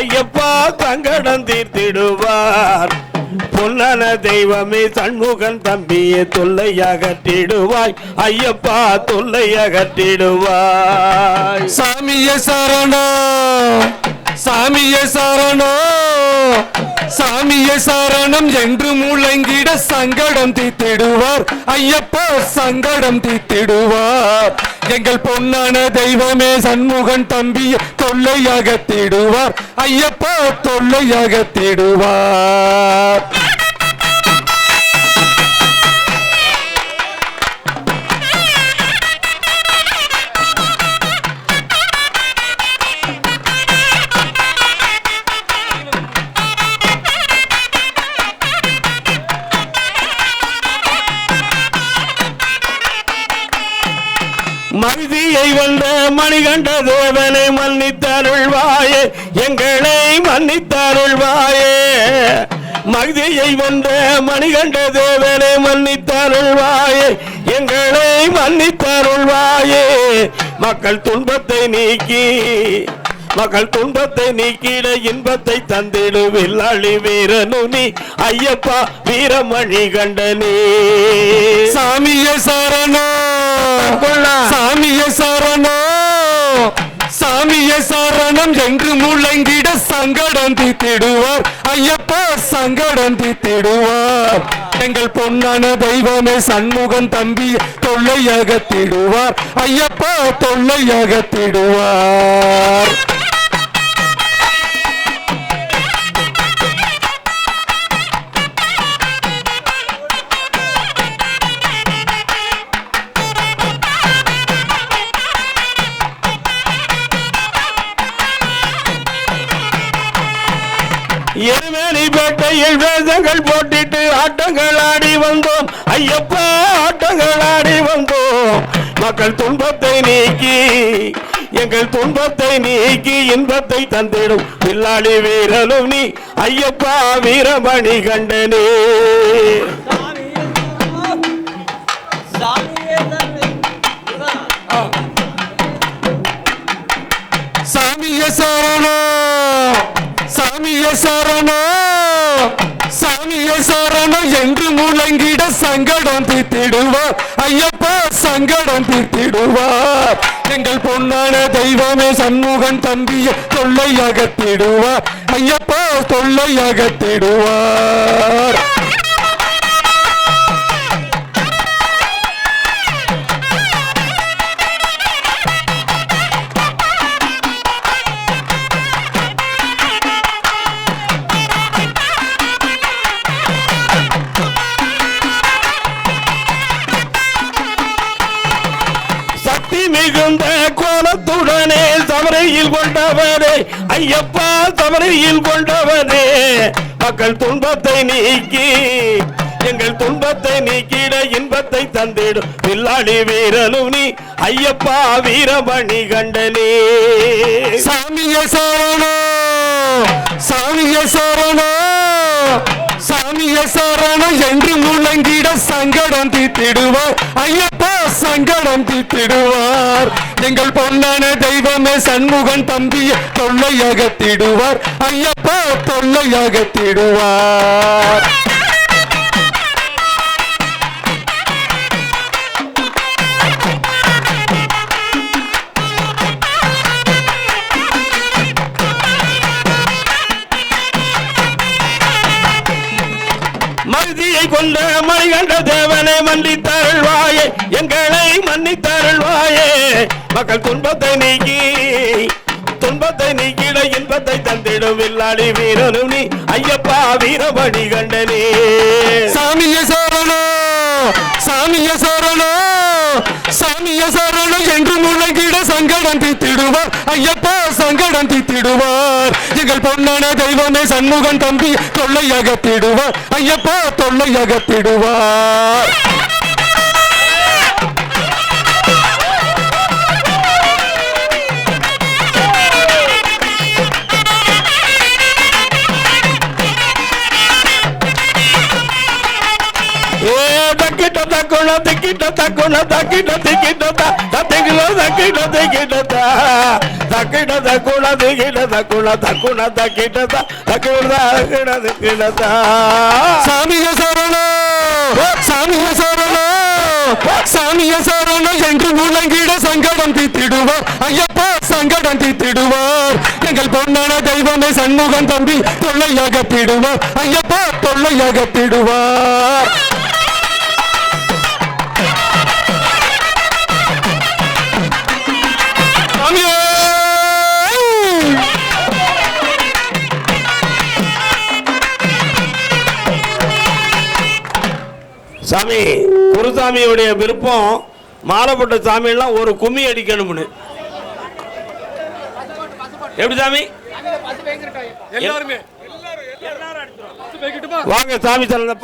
ஐயப்பா சங்கடம் தீர்த்திடுவார். பொன்னான தெய்வமே சண்முகன் தம்பியே தொல்லை அகற்றிடுவாய் ஐயப்பா தொல்லை அகற்றிடுவாய் சாமிய சரணம் சாமிய சரணம். சாமியே சரணம் என்று முழங்கிட சங்கடம் தீத்திடுவார் ஐயப்பா சங்கடம் தீத்திடுவார் எங்கள் பொன்னான தெய்வமே சண்முகன் தம்பிய தொல்லையாக தேடுவார். ஐயப்பா தொல்லையாக தேடுவார். மணிகண்ட தேவனை மன்னித்தருள்வாயே எங்களை மன்னித்தருள்வாயே. மருதியை வந்த மணிகண்ட தேவனை மன்னித்தருள்வாயே எங்களை மன்னித்தருள்வாயே. மக்கள் துன்பத்தை நீக்கி மக்கள் துன்பத்தை நீக்கிட இன்பத்தை தந்திடு வில்லாளி வீரனு நீ ஐயப்பா வீரமணி கண்டனே சாமிய சரணம். சாமிய சரணம். சாமிய சரணம் என்று முழங்கிட சங்கடம் தீத்திடுவார் ஐயப்பா சங்கடம் தீத்திடுவார் எங்கள் பொன்னான தெய்வமே சண்முகம் தம்பி தொல்லையாக திடுவார். ஐயப்பா தொல்லையாக திடுவார். பேட்டையில் வேதங்கள் போட்டிட்டு ஆட்டங்கள் ஆடி வந்தோம். ஐயப்பா ஆட்டங்கள் ஆடி வந்தோம். மக்கள் துன்பத்தை நீக்கி எங்கள் துன்பத்தை நீக்கி இன்பத்தை தந்திடும். பில்லாளி வீரலும் நீ ஐயப்பா வீரமணி கண்டனே. சாமிய சரணோ சாமிய சரணோ சாமிய சரணம் என்று முழங்கிட சங்கடம் தீர்த்திடுவார் ஐயப்பா சங்கடம் தீர்த்திடுவார் எங்கள் பொன்னான தெய்வமே சண்முகன் தம்பிய தொல்லையாக திடுவார் ஐயப்பா தொல்லையாக திடுவார் மிகுந்த கோலத்துடனே சபரையில் கொண்டவரே ஐயப்பா சபரையில் கொண்டவரே மக்கள் துன்பத்தை நீக்கி எங்கள் துன்பத்தை நீக்கிட இன்பத்தை தந்திடும் பில்லாடி வீரனும் நீ ஐயப்பா வீரமணி கண்டனே. சாமிய சரணோ சாமிய சரணோ சாமிய சரணம் என்று சங்கடம் தீத்திடுவார் ஐயப்பா சங்கடம் தீத்திடுவார் எங்கள் பொன்னான தெய்வமே சண்முகன் தம்பிய தொல்லையாக திடுவார் ஐயப்பா தொல்லையாக திடுவார் மருதியை கொண்ட மணிகண்ட தேவனை மன்னித்தருள்வாயே. எங்களை மன்னித்தருள்வாயே. மக்கள் துன்பத்தை நீக்கி துன்பத்தை நீக்கிட இன்பத்தை தந்திடும் வில்லாடி வீரனும் நீ. ஐயப்பா வீரமணி கண்டனே சாமிய சரணம் சாமிய சரணம். சாமிய சரணம் என்று முழங்கிட சங்கடம் தீத்திடுவார் ஐயப்பா சங்கடம் தீத்திடுவார் எங்கள் பொன்னான தெய்வமே சண்முகன் தம்பி தொல்லையாக திடுவார் ஐயப்பா தொல்லையாக திடுவார் தக்கிட்ட தக்குண திக்கிட்ட தக்குண தக்கிட்ட திக்கிட்ட தக்கிட்ட திக்கிட்ட தக்கிட்ட ta. தக்குண திகிட தக்குண தக்குண தக்கிட தக்கிட தக்கிட திகிடதா சாமிய சரணம் சாமிய சரணம் சாமிய சரணம் என்று முழங்கிட சங்கடம் தீத்திடுவார் ஐயப்பா சங்கடம் தீத்திடுவார் எங்கள் பொன்னான தெய்வமே சண்முகம் தம்பி தொல்லையகத்திடுவார் ஐயப்பா தொல்லையாக பிடுவார். சாமி குருசாமியுடைய விருப்பம் மாலைப்பட்ட சாமியெல்லாம் ஒரு கும்மி அடிக்கணும்னு. எப்படி சாமி? வாங்க சாமி சொல்ல